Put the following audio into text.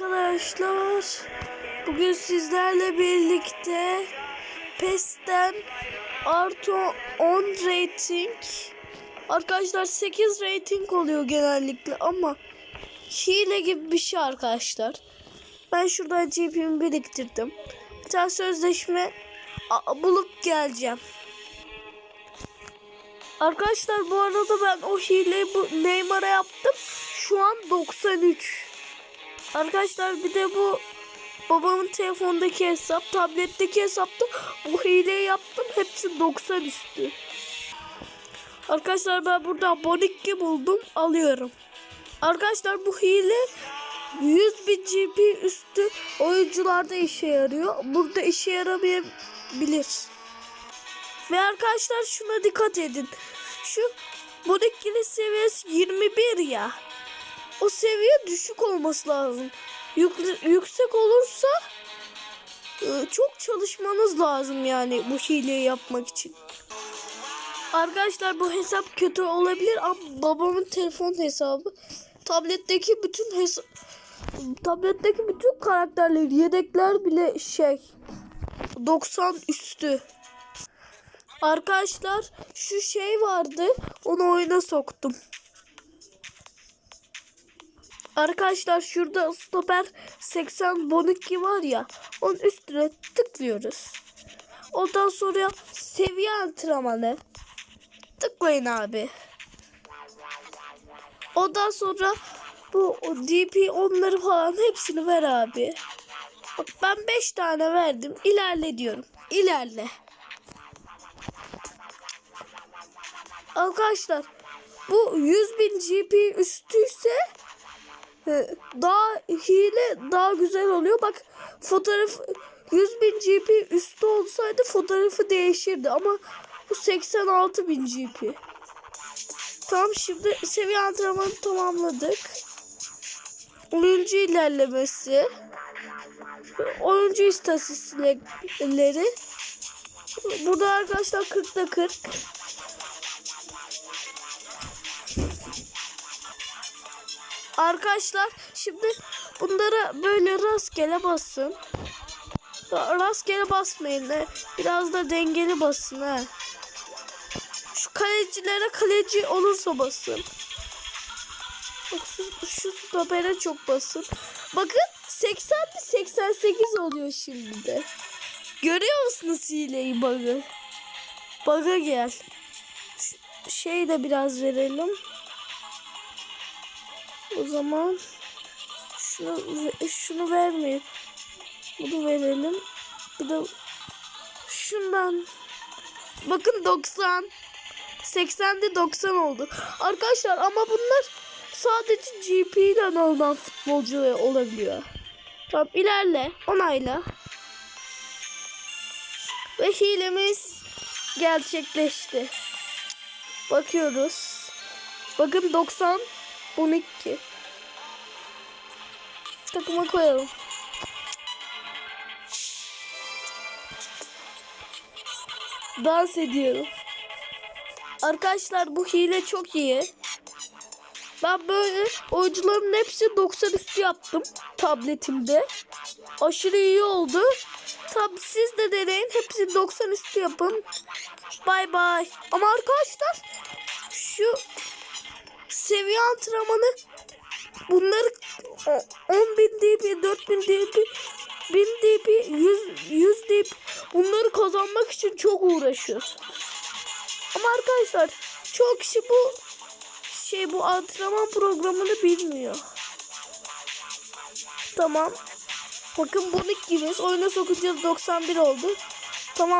arkadaşlar. Bugün sizlerle birlikte PES'ten artı 10 rating. Arkadaşlar 8 rating oluyor genellikle ama hile gibi bir şey arkadaşlar. Ben şuradan GP'mi biriktirdim. Bir tane sözleşme bulup geleceğim. Arkadaşlar bu arada ben o hileyi bu Neymar'a yaptım. Şu an 93. Arkadaşlar bir de bu babamın telefondaki hesap, tabletteki hesapta bu hileyi yaptım. Hepsi 90 üstü. Arkadaşlar ben burada Bonikki buldum. Alıyorum. Arkadaşlar bu hile 100 bin GP üstü oyuncularda işe yarıyor. Burada işe yaramayabilir. Ve arkadaşlar şuna dikkat edin. Şu Bonikki'nin seviyesi 21 ya. O seviye düşük olması lazım. Yük- yüksek olursa e, çok çalışmanız lazım yani bu hileyi yapmak için. Arkadaşlar bu hesap kötü olabilir ama babamın telefon hesabı tabletteki bütün hesap tabletteki bütün karakterler yedekler bile şey 90 üstü. Arkadaşlar şu şey vardı onu oyuna soktum. Arkadaşlar şurada stoper 80 Bonucci var ya onun üstüne tıklıyoruz. Ondan sonra seviye antrenmanı tıklayın abi. Ondan sonra bu DP onları falan hepsini ver abi. Bak ben 5 tane verdim. İlerle diyorum. İlerle. Arkadaşlar bu 100 bin GP üstüyse daha hile daha güzel oluyor. Bak fotoğraf 100 bin GP üstü olsaydı fotoğrafı değişirdi ama bu 86 bin GP. Tamam şimdi seviye antrenmanı tamamladık. Oyuncu ilerlemesi. Oyuncu istatistikleri. Burada arkadaşlar 40'ta 40. Arkadaşlar şimdi bunlara böyle rastgele basın. Rastgele basmayın da biraz da dengeli basın ha. Şu kalecilere kaleci olursa basın. Şu, şu stopere çok basın. Bakın 80 mi 88 oluyor şimdi de. Görüyor musunuz hileyi bug'ı? Bug'a gel. Şey de biraz verelim. O zaman şunu ve- şunu vermeyin. Bunu verelim. Bir de şundan. Bakın 90. 80'de 90 oldu. Arkadaşlar ama bunlar sadece GP ile alınan futbolcu olabiliyor. Tamam ilerle. Onayla. Ve hilemiz gerçekleşti. Bakıyoruz. Bakın 90 12. Takıma koyalım. Dans ediyorum. Arkadaşlar bu hile çok iyi. Ben böyle oyuncuların hepsi 90 üstü yaptım tabletimde. Aşırı iyi oldu. Tabi siz de deneyin. Hepsini 90 üstü yapın. Bay bay. Ama arkadaşlar şu seviye antrenmanı bunları o- 10 bin DP, 4 bin DP, 1000 DP, 100, 100 DP bunları kazanmak için çok uğraşıyoruz. Ama arkadaşlar çok kişi bu şey bu antrenman programını bilmiyor. Tamam. Bakın bunu gibi oyuna sokacağız 91 oldu. Tamam.